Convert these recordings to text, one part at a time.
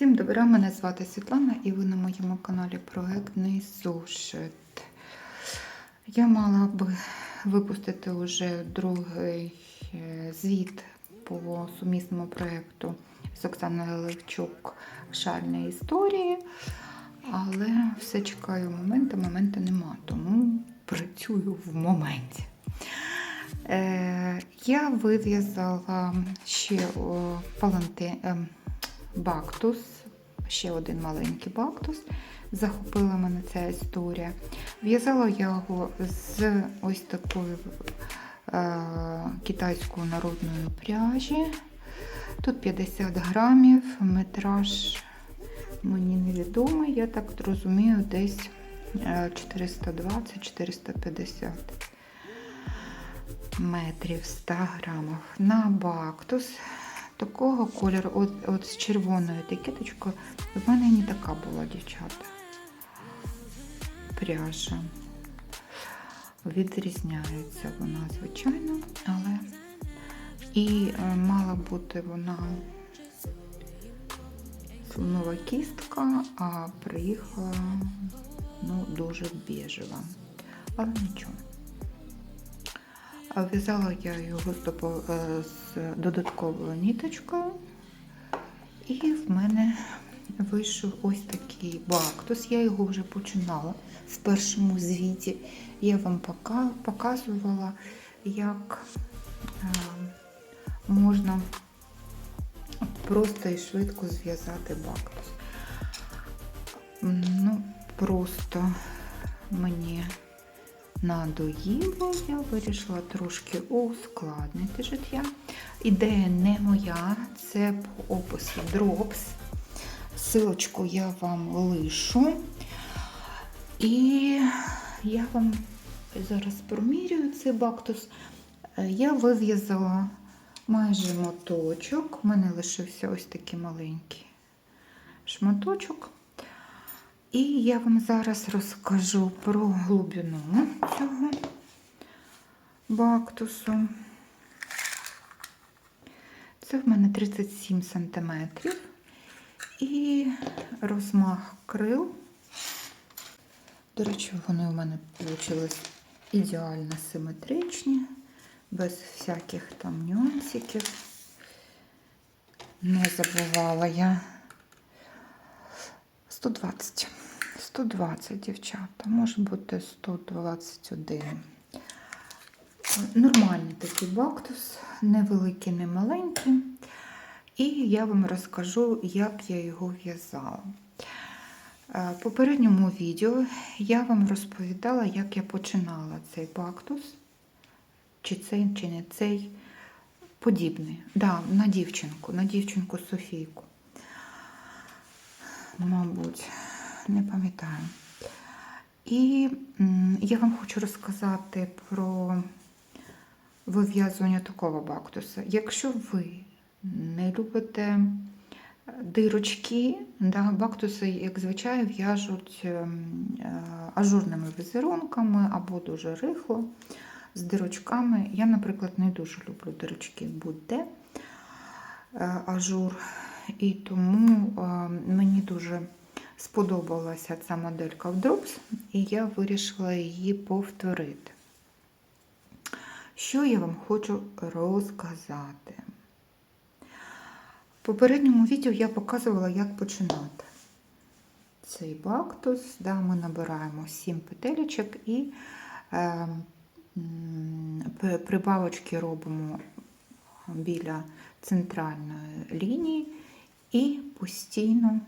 Всім добра, мене звати Світлана і ви на моєму каналі Проектний зошит. Я мала би випустити вже другий е, звіт по сумісному проєкту з Оксаною Левчук Шальні історії, але все чекаю моменту, моменту нема, тому працюю в моменті. Е, я вив'язала ще паланти, е, бактус, ще один маленький бактус. Захопила мене ця історія. В'язала я його з ось такою е, китайською народною пряжі. Тут 50 грамів, метраж мені невідомий, я так розумію, десь е, 420-450 метрів 100 грамів. На бактус такого кольору, от, от з червоною етикеточкою, в мене не така була, дівчата. Пряжа. Відрізняється вона, звичайно, але і е, мала бути вона слонова кістка, а приїхала ну, дуже біжева. Але нічого. В'язала я його з допо- е, з додатковою ніточкою, і в мене вийшов ось такий бактус. Я його вже починала в першому звіті. Я вам показувала, як е, можна просто і швидко зв'язати бактус. Ну, просто мені надоїло, я вирішила трошки ускладнити життя. Ідея не моя, це по опису Drops. Силочку я вам лишу. І я вам зараз промірюю цей бактус. Я вив'язала майже моточок. У мене лишився ось такий маленький шматочок. І я вам зараз розкажу про глибину цього бактусу. Це в мене 37 см. І розмах крил. До речі, вони у мене вийшли ідеально симетричні, без всяких там нюансиків. Не забувала я 120. 120, дівчата, може бути 121. Нормальний такий бактус, невеликий, не маленький. І я вам розкажу, як я його в'язала. Е, В попередньому відео я вам розповідала, як я починала цей бактус, чи цей, чи не цей подібний. Да, на дівчинку, на дівчинку Софійку. Мабуть, не пам'ятаю. І я вам хочу розказати про вив'язування такого бактуса. Якщо ви не любите дирочки, да, бактуси, як звичайно, в'яжуть ем, е, ажурними візерунками або дуже рихло з дирочками. Я, наприклад, не дуже люблю дирочки будь-де е, ажур. І тому е, мені дуже сподобалася ця моделька в Drops, і я вирішила її повторити. Що я вам хочу розказати? В попередньому відео я показувала, як починати цей бактус. Да, ми набираємо 7 петелечок і е, прибавочки робимо біля центральної лінії і постійно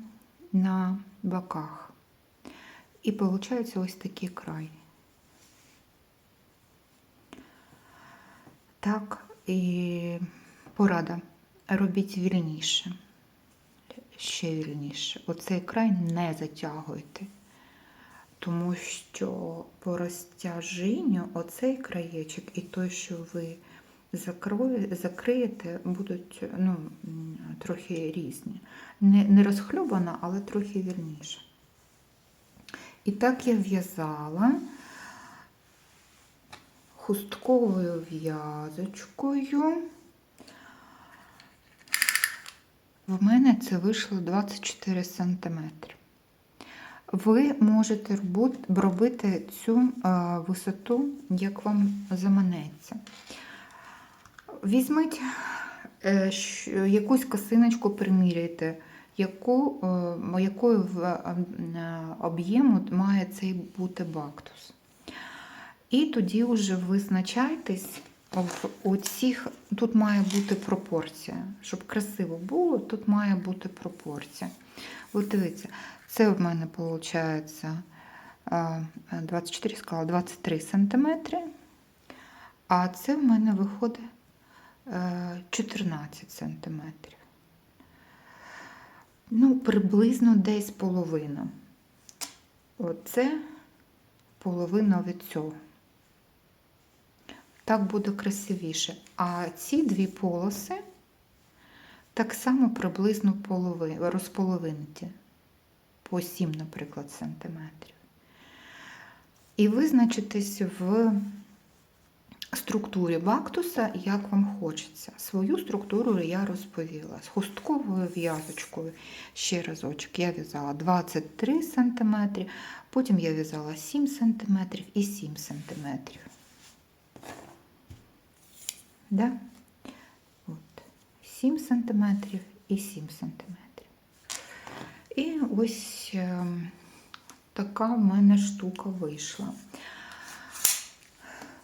на боках. І виходить ось такий край. Так, і порада. Робіть вільніше. Ще вільніше. Оцей край не затягуйте. Тому що по розтяжінню оцей краєчок і той, що ви закриєте, будуть ну, трохи різні. Не, не розхльобана, але трохи вільніше. І так я в'язала хустковою в'язочкою в мене це вийшло 24 см. Ви можете робити цю висоту, як вам заманеться. Візьміть е, якусь косиночку, приміряйте, яку, е, якою е, об'єму має цей бути бактус. І тоді вже визначайтесь в оцих, тут має бути пропорція. Щоб красиво було, тут має бути пропорція. От дивіться, це в мене виходить 24 сказала, 23 см, а це в мене виходить 14 см. Ну, приблизно десь половина. Оце половина від цього. Так буде красивіше. А ці дві полоси так само приблизно полови. По 7, наприклад, сантиметрів. І визначитись в структурі бактуса, як вам хочеться. Свою структуру я розповіла. З хустковою в'язочкою, ще разочок, я в'язала 23 см, потім я в'язала 7 см і 7 см. Да? От. 7 см і 7 см. І ось е, така в мене штука вийшла.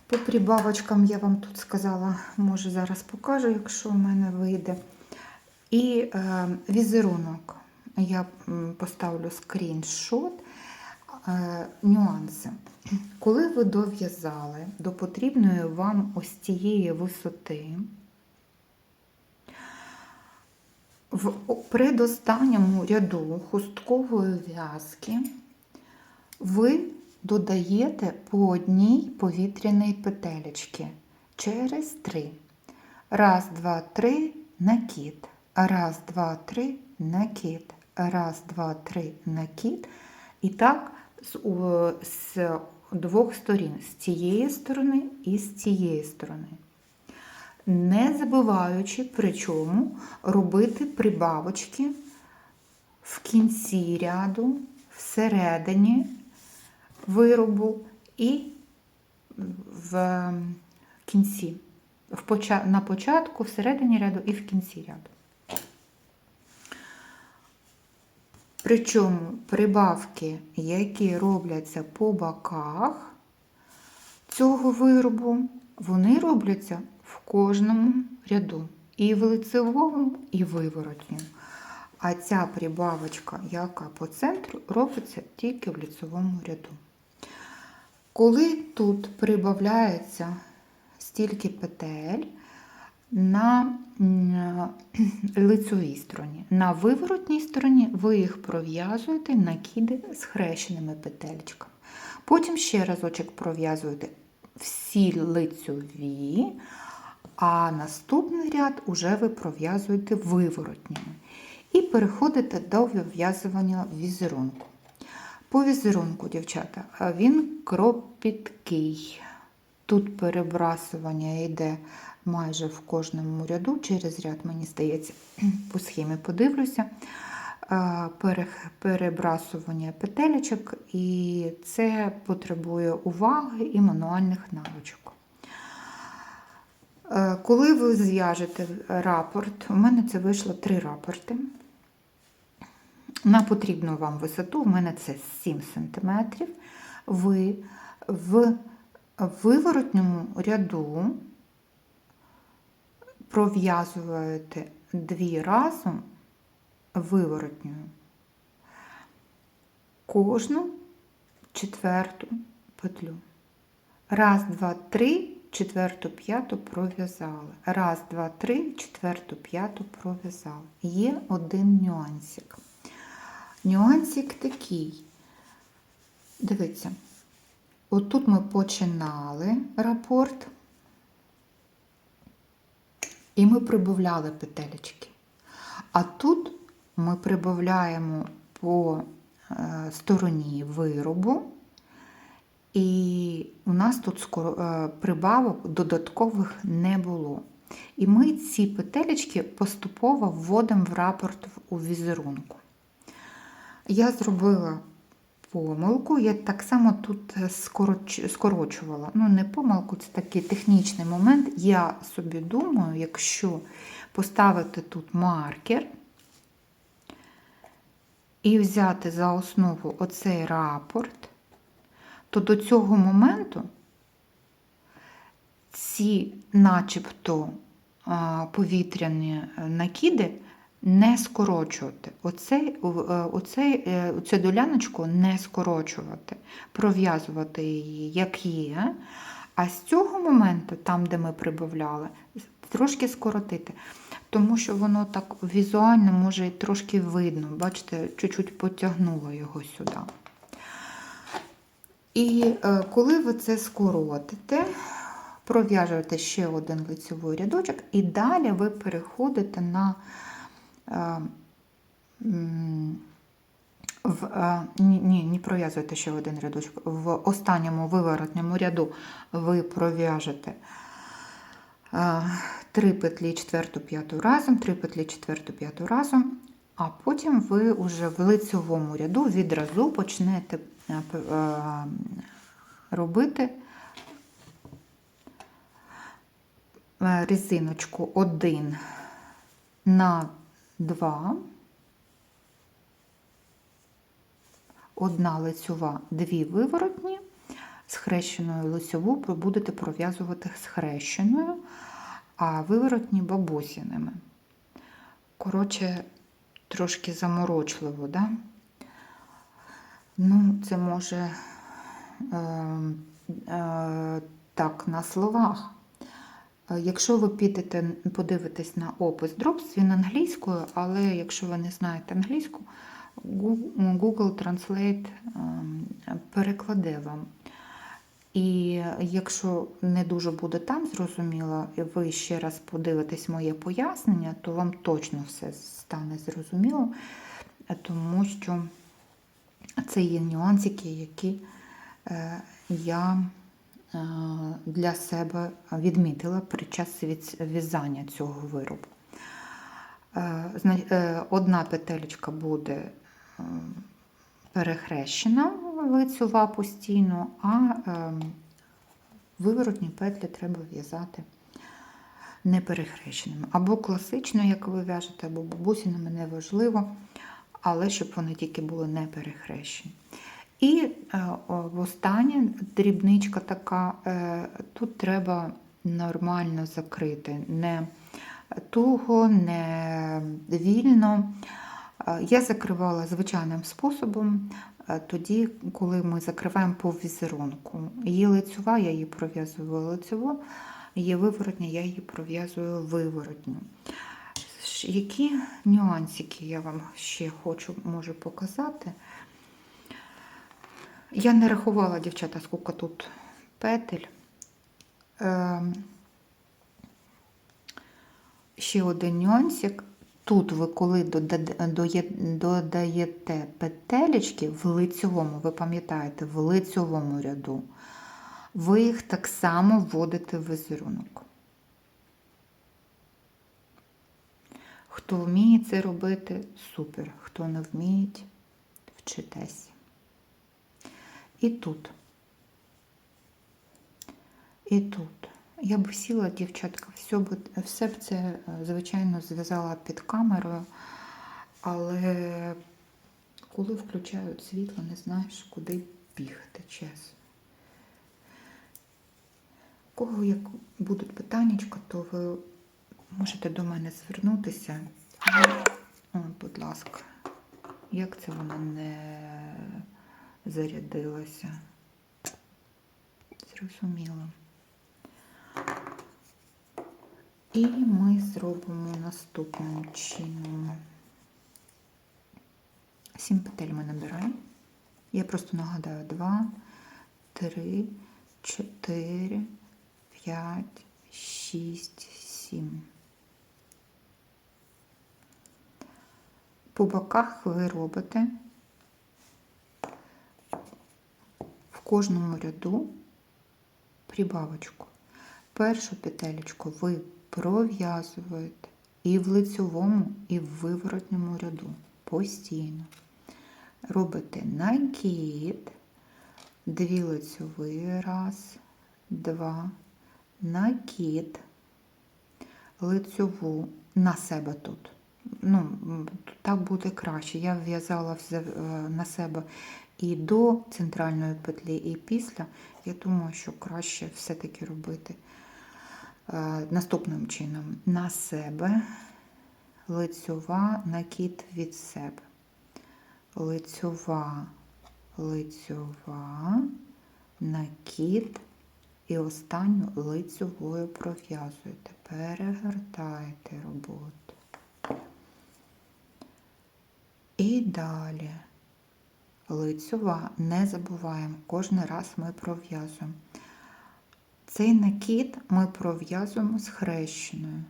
По прибавочкам я вам тут сказала, може зараз покажу, якщо в мене вийде. І е, візерунок. Я поставлю скріншот. Е, нюанси. Коли ви дов'язали до потрібної вам ось цієї висоти, в предостанньому ряду хусткової в'язки ви додаєте по одній повітряній петелечці через три. Раз, два, три, накид. Раз, два, три, накид. Раз, два, три, накид. І так з, з двох сторін, з цієї сторони і з цієї сторони. Не забуваючи при чому робити прибавочки в кінці ряду, всередині виробу і в кінці. В поча- на початку, всередині ряду і в кінці ряду. Причому прибавки, які робляться по боках цього виробу, вони робляться в кожному ряду. І в лицевому, і виворотньому. А ця прибавочка, яка по центру, робиться тільки в лицевому ряду. Коли тут прибавляється стільки петель на лицевій стороні, на виворотній стороні ви їх пров'язуєте накиди з хрещеними петельчиками. Потім ще разочок пров'язуєте всі лицьові, а наступний ряд уже ви пров'язуєте виворотніми. І переходите до вив'язування візерунку. По візерунку, дівчата, він кропіткий. Тут перебрасування йде майже в кожному ряду, через ряд, мені здається, по схемі подивлюся. Перебрасування петелечок, і це потребує уваги і мануальних навичок. Е, Коли ви зв'яжете рапорт, у мене це вийшло три рапорти. На потрібну вам висоту, у мене це 7 см. Ви в виворотньому ряду пров'язуєте дві разом виворотньою кожну четверту петлю. Раз, два, три, четверту, п'яту пров'язали. Раз, два, три, четверту, п'яту пров'язали. Є один нюансик. Нюансик такий. Дивіться, отут ми починали рапорт, і ми прибавляли петелечки. А тут ми прибавляємо по е, стороні виробу, і у нас тут е, прибавок додаткових не було. І ми ці петелечки поступово вводимо в рапорт у візерунку. Я зробила помилку, я так само тут скороч- скорочувала. Ну, не помилку, це такий технічний момент. Я собі думаю, якщо поставити тут маркер і взяти за основу оцей рапорт, то до цього моменту ці начебто повітряні е, накиди не скорочувати. Оцей, е, оцей, е, доляночку не скорочувати, пров'язувати її, як є. А з цього моменту, там, де ми прибавляли, трошки скоротити. Тому що воно так візуально може і трошки видно. Бачите, чуть-чуть потягнуло його сюди. І е, коли ви це скоротите, пров'яжуєте ще один лицевий рядочок, і далі ви переходите на в, е, ні, ні, не пров'язуєте ще один рядочок. В останньому виворотньому ряду ви пров'яжете е, три петлі четверту, п'яту разом, три петлі четверту, п'яту разом, а потім ви вже в лицевому ряду відразу почнете е, е, робити е, резиночку 1 на 2, одна лицьова, дві виворотні, схрещеною лицьову будете пров'язувати схрещеною, а виворотні бабусіними. Коротше, трошки заморочливо, да? Ну, це може е, е, так на словах. Е, Якщо ви підете, подивитесь на опис Drops, він англійською, але якщо ви не знаєте англійську, Google Translate ем, перекладе вам. І якщо не дуже буде там зрозуміло, і ви ще раз подивитесь моє пояснення, то вам точно все стане зрозуміло, е, тому що це є нюансики, які е, я для себе відмітила під час в'язання цього виробу. Е, е, Одна петелечка буде е, перехрещена лицьова постійно, а е, виворотні петлі треба в'язати не перехрещеними. Або класично, як ви в'яжете, або бабусіними, неважливо, але щоб вони тільки були не перехрещені. І е, остання дрібничка така, е, тут треба нормально закрити, не туго, не вільно. Е, Я закривала звичайним способом, тоді, коли ми закриваємо по візерунку. Є лицьова, я її пров'язую лицьово, є виворотня, я її пров'язую виворотню. Які нюансики я вам ще хочу можу показати. Я не рахувала, дівчата, скільки тут петель. Ем, Ще один нюансик. Тут ви коли додаєте петелечки в лицьовому, ви пам'ятаєте, в лицьовому ряду, ви їх так само вводите в візерунок. Хто вміє це робити, супер. Хто не вміє, вчитесь. І тут. І тут. Я б сіла, дівчатка, все б, все б це, звичайно, зв'язала під камерою, але коли включають світло, не знаєш, куди бігти, чесно. Кого як будуть питання, то ви можете до мене звернутися. О, будь ласка, як це вона не зарядилася? Зрозуміло. І ми зробимо наступним чином. Сім петель ми набираємо. Я просто нагадаю: 2, 3, 4, 5, 6, 7. По боках ви робите в кожному ряду прибавочку. Першу петелечку ви пров'язуєте і в лицьовому, і в виворотньому ряду постійно. Робите накид, дві лицьові, раз, два, накид, лицьову на себе тут. Ну, так буде краще. Я в'язала е, на себе і до центральної петлі, і після. Я думаю, що краще все-таки робити е, наступним чином. На себе, лицьова, накид від себе. Лицьова, лицьова, накид і останню лицьовою пров'язуєте. Перегортаєте роботу. І далі. Лицьова, не забуваємо, кожен раз ми пров'язуємо. Цей накид ми пров'язуємо з хрещеною,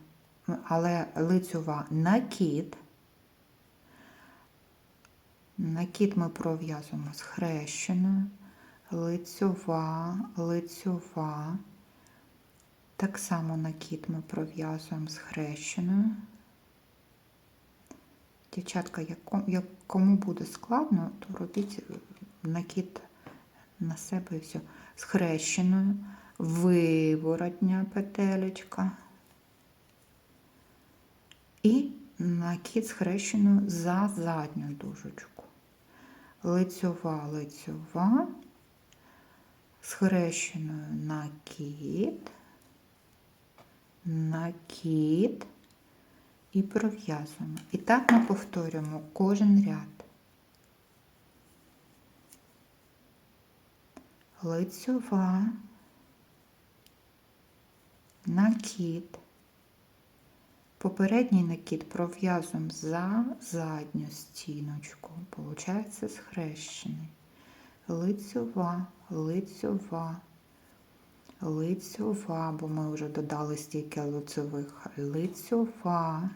але лицьова накид. Накид ми пров'язуємо з хрещеною, лицьова, лицьова. Так само накид ми пров'язуємо з хрещеною. Дівчатка, як кому буде складно, то робіть накид на себе і все. З хрещеною, виворотня петелечка. І накид з хрещеною за задню дужечку. Лицьова, лицьова, з хрещеною накид, накид і пров'язуємо. І так ми повторюємо кожен ряд. Лицьова, накид. Попередній накид пров'язуємо за задню стіночку. Получається схрещений. Лицьова, лицьова, лицьова, бо ми вже додали стільки лицьових. Лицьова,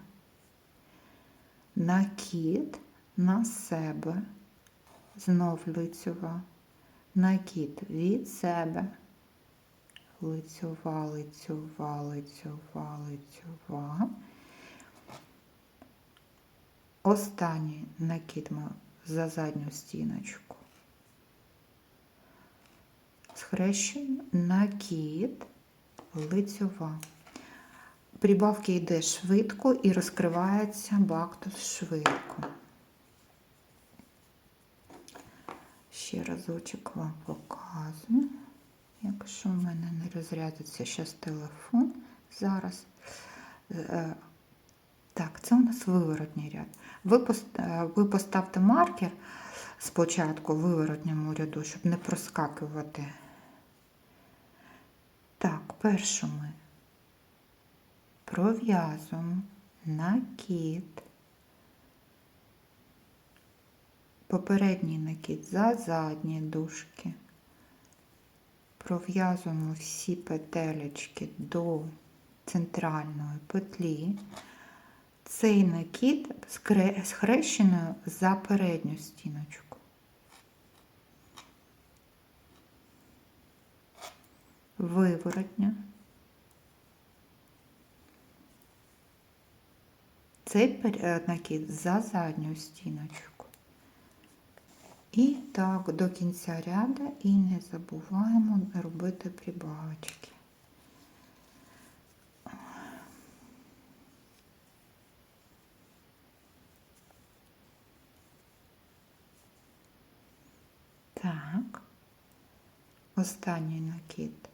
накид на себе, знов лицьова, накид від себе. Лицьова, лицьова, лицьова, лицьова. Останній накид ми за задню стіночку. Схрещуємо накид, лицьова. Прибавки йде швидко і розкривається бактус швидко. Ще разочок вам показую. Якщо в мене не розрядиться зараз телефон зараз. Е, Так, це у нас виворотній ряд. Е, ви поставте маркер спочатку в виворотньому ряду, щоб не проскакувати. Так, першу ми пров'язуємо накид. Попередній накид за задні дужки. Пров'язуємо всі петелечки до центральної петлі. Цей накид схрещеною за передню стіночку. Виворотня. Цей накид за задню стіночку. І так до кінця ряду і не забуваємо робити прибавочки. Так, останній накид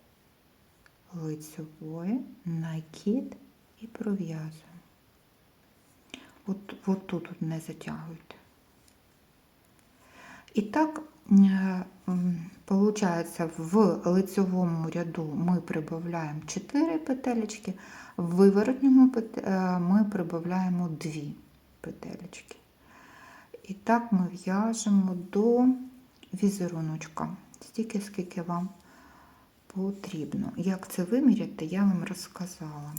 лицевої, накид і пров'язуємо. От, от тут не затягуйте. І так, виходить, в лицевому ряду ми прибавляємо 4 петелечки, в виворотньому е, ми прибавляємо 2 петелечки. І так ми в'яжемо до візеруночка, стільки, скільки вам потрібно. Як це виміряти, я вам розказала.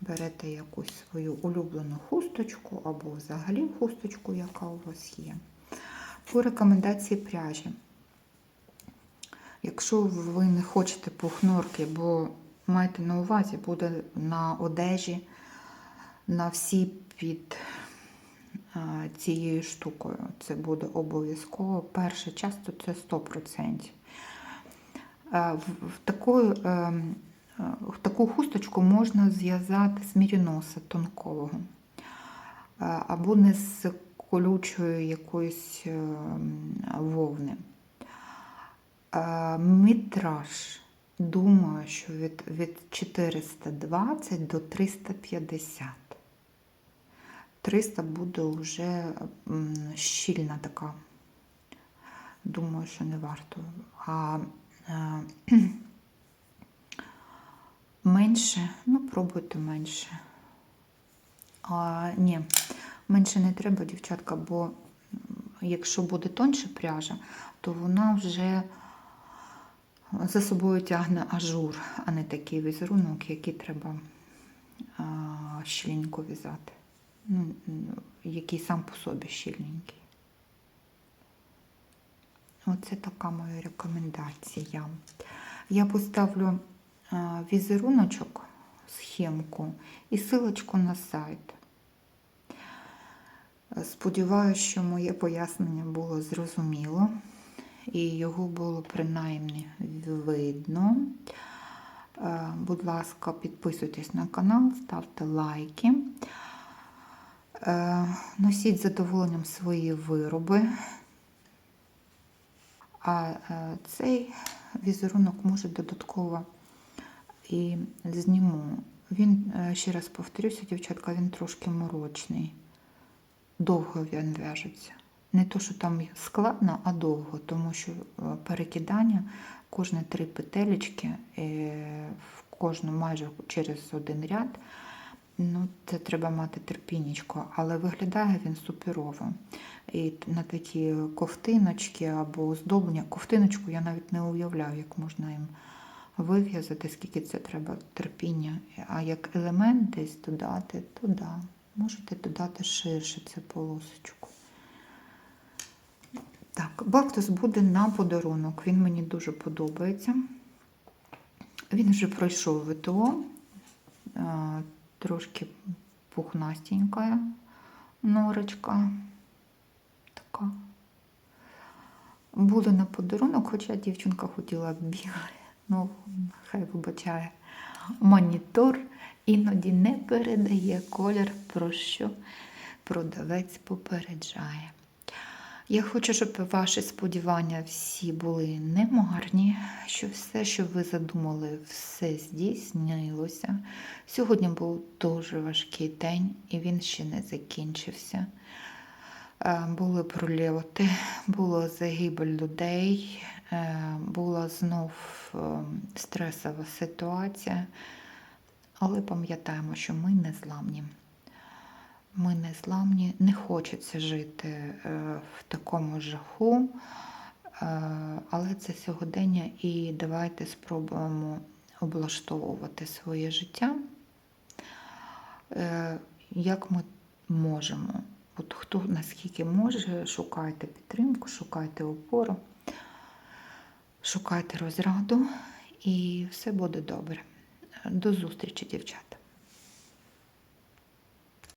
Берете якусь свою улюблену хусточку або взагалі хусточку, яка у вас є. По рекомендації пряжі. Якщо ви не хочете пухнорки, бо майте на увазі, буде на одежі, на всі під цією штукою. Це буде обов'язково. Перше часто це 100%. Е, В, в, такою, е, е, в таку хусточку можна зв'язати з міріноса тонкого. Е, Або не з колючої якоїсь е, вовни. Е, Метраж, думаю, що від, від 420 до 350. 300 буде вже щільна така. Думаю, що не варто. А е, менше, ну, пробуйте менше. А, ні, менше не треба, дівчатка, бо якщо буде тонша пряжа, то вона вже за собою тягне ажур, а не такий візерунок, який треба а, щільненько в'язати. Ну, який сам по собі щільненький. Оце така моя рекомендація. Я поставлю візеруночок, схемку і силочку на сайт. Сподіваюся, що моє пояснення було зрозуміло і його було принаймні видно. Е, Будь ласка, підписуйтесь на канал, ставте лайки. Е, Носіть з задоволенням свої вироби. А е, цей візерунок може додатково і зніму. Він, е, ще раз повторюся, дівчатка, він трошки морочний. Довго він в'яжеться. Не то, що там складно, а довго, тому що е, перекидання кожні три петелечки, е, в кожну майже через один ряд. Ну, це треба мати терпінечко, але виглядає він суперово. І на такі ковтиночки або оздоблення. Ковтиночку я навіть не уявляю, як можна їм вив'язати, скільки це треба терпіння. А як елемент десь додати, то да. Можете додати ширше цю полосочку. Так, бактус буде на подарунок. Він мені дуже подобається. Він вже пройшов ВТО, трошки пухнастенька норочка. Така. Буде на подарунок, хоча дівчинка хотіла біле. Ну, хай вибачає. Монітор іноді не передає колір, про що продавець попереджає. Я хочу, щоб ваші сподівання всі були немарні, що все, що ви задумали, все здійснилося. Сьогодні був дуже важкий день, і він ще не закінчився. Е, Були прольоти, була загибель людей, була знов е, стресова ситуація. Але пам'ятаємо, що ми не зламні. Ми не зламні, не хочеться жити е, в такому жаху, е, але це сьогодення, і давайте спробуємо облаштовувати своє життя, е, як ми можемо. От хто наскільки може, шукайте підтримку, шукайте опору, шукайте розраду, і все буде добре. До зустрічі, дівчата!